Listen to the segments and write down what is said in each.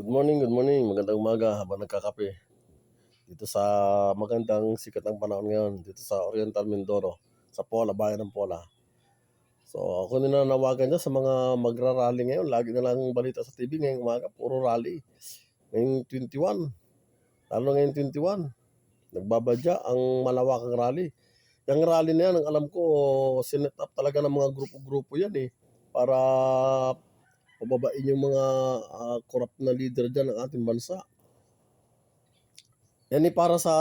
Good morning, good morning. Magandang umaga habang nagkakape. Dito sa magandang sikat ng panahon ngayon, dito sa Oriental Mindoro, sa Pola, bayan ng Pola. So ako ninanawagan dyan sa mga magra-rally ngayon. Lagi na lang balita sa TV ngayong umaga, puro rally. Ngayong 21, lalo ngayon 21, nagbabadya ang malawakang rally. Yung rally na yan, ang alam ko, sinet up talaga ng mga grupo-grupo yan eh. Para pababain yung mga ah, corrupt na leader dyan ng ating bansa. Yan eh para sa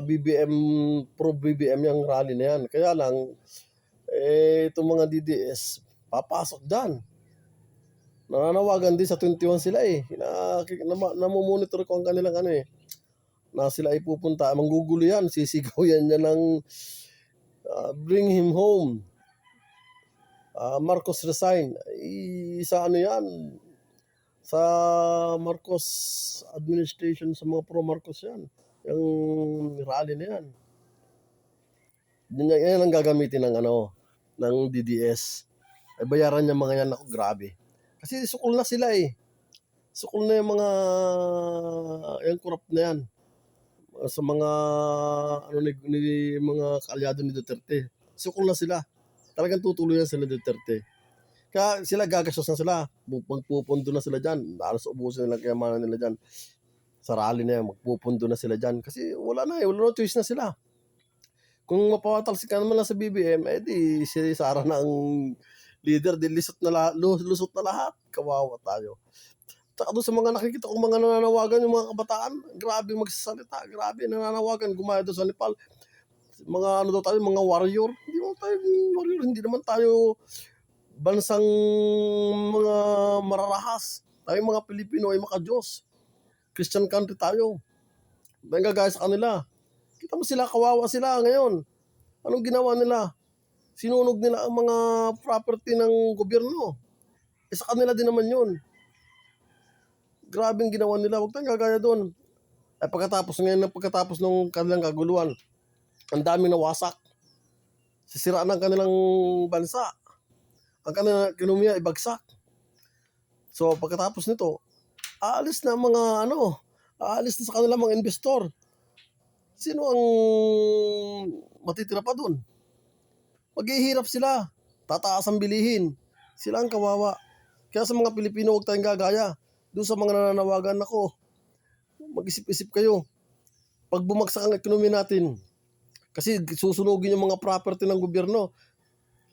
BBM, pro BBM yung rally na yan. Kaya lang, eh, itong mga DDS, papasok dyan. Nananawagan din sa 21 sila eh. Na, na, namomonitor ko ang kanilang ano eh. Na sila ay pupunta. Manggugulo yan. Sisigaw yan yan ng ah, bring him home. Ah, Marcos resign. I, sa ano yan? Sa Marcos administration, sa mga pro-Marcos yan. Yung rally na yan. Yan, ang gagamitin ng ano, ng DDS. Ay bayaran niya mga yan ako, grabe. Kasi sukol na sila eh. Sukol na yung mga, yung corrupt na yan. Sa mga, ano ni, ni mga kalyado ni Duterte. Sukol na sila. Talagang tutuloy na sila Duterte. Kaya sila gagastos na sila. Magpupundo na sila dyan. Halos ubusin nila kayamanan nila dyan. Sa rally na yan, magpupundo na sila dyan. Kasi wala na eh. Wala na choice na sila. Kung mapawatalsik ka naman lang sa BBM, eh di si Sara na ang leader. Di lusot na, lahat, lusot na lahat. Kawawa tayo. Tsaka doon sa mga nakikita kong mga nananawagan, yung mga kabataan, grabe magsasalita, grabe nananawagan, gumaya doon sa Nepal. Mga ano daw tayo, mga warrior. Hindi naman tayo warrior, hindi naman tayo bansang mga mararahas. Tayo mga Pilipino ay makajos. Christian country tayo. Dahil gagaya sa kanila. Kita mo sila, kawawa sila ngayon. Anong ginawa nila? Sinunog nila ang mga property ng gobyerno. Eh sa kanila din naman yun. Grabe ang ginawa nila. Huwag tayong gagaya doon. Eh pagkatapos ngayon, pagkatapos ng kanilang kaguluhan, ang daming nawasak. Sisiraan ang kanilang bansa. Ang kanilang ekonomiya ibagsak. So pagkatapos nito, aalis na mga ano, aalis na sa kanila mga investor. Sino ang matitira pa doon? Maghihirap sila. Tataas ang bilihin. Sila ang kawawa. Kaya sa mga Pilipino, huwag tayong gagaya. Doon sa mga nananawagan ako, mag-isip-isip kayo. Pag bumagsak ang ekonomi natin, kasi susunugin yung mga property ng gobyerno.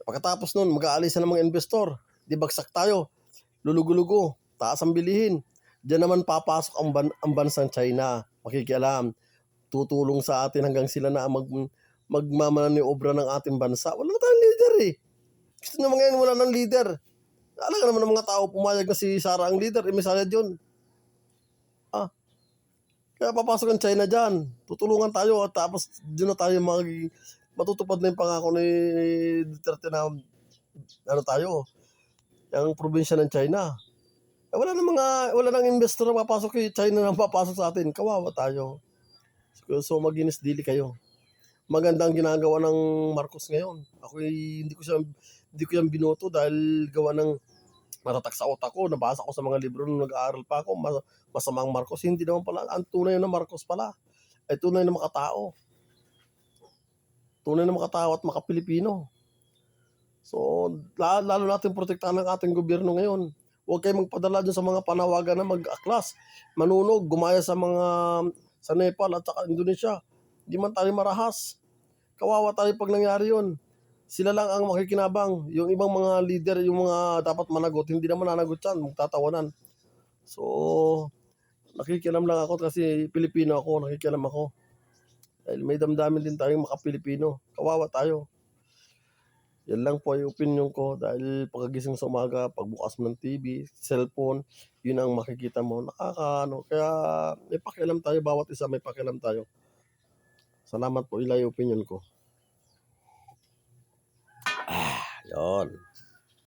Pagkatapos nun, mag-aalis ng mga investor. Di bagsak tayo. Lulugo-lugo. Taas ang bilihin. Diyan naman papasok ang, ban- ang bansang China. Makikialam. Tutulong sa atin hanggang sila na mag magmamaniobra ng ating bansa. Wala na tayong leader eh. Gusto naman ngayon wala ng leader. Alam ka naman ng mga tao pumayag na si Sara ang leader. Eh, may yun. Ah. Kaya papasok ang China dyan. Tutulungan tayo at tapos doon na tayo mag matutupad na yung pangako ni Duterte na ano tayo, yung probinsya ng China. Eh, wala na mga, wala nang investor na papasok kay China na papasok sa atin. Kawawa tayo. So, maginis dili kayo. Maganda ang ginagawa ng Marcos ngayon. Ako hindi ko siya hindi ko yan binoto dahil gawa ng matatak sa utak ko. Nabasa ko sa mga libro nung nag-aaral pa ako. Mas, masamang Marcos. Hindi naman pala. Ang tunay na Marcos pala. Ay tunay na makatao. Tunay na makatao at makapilipino. So, lalo, natin protektahan ang ating gobyerno ngayon. Huwag kayong magpadala dun sa mga panawagan na mag-aklas, manunog, gumaya sa mga sa Nepal at saka Indonesia. Hindi man tayo marahas. Kawawa tayo pag nangyari yun. Sila lang ang makikinabang. Yung ibang mga leader, yung mga dapat managot, hindi naman nanagot yan, magtatawanan. So, nakikialam lang ako kasi Pilipino ako, nakikialam ako. Dahil may damdamin din tayong makapilipino. Kawawa tayo. Yan lang po yung opinion ko dahil pagkagising sa umaga, pagbukas mo ng TV, cellphone, yun ang makikita mo. Nakakaano. Kaya may pakialam tayo, bawat isa may pakialam tayo. Salamat po, ila yung opinion ko. Yon.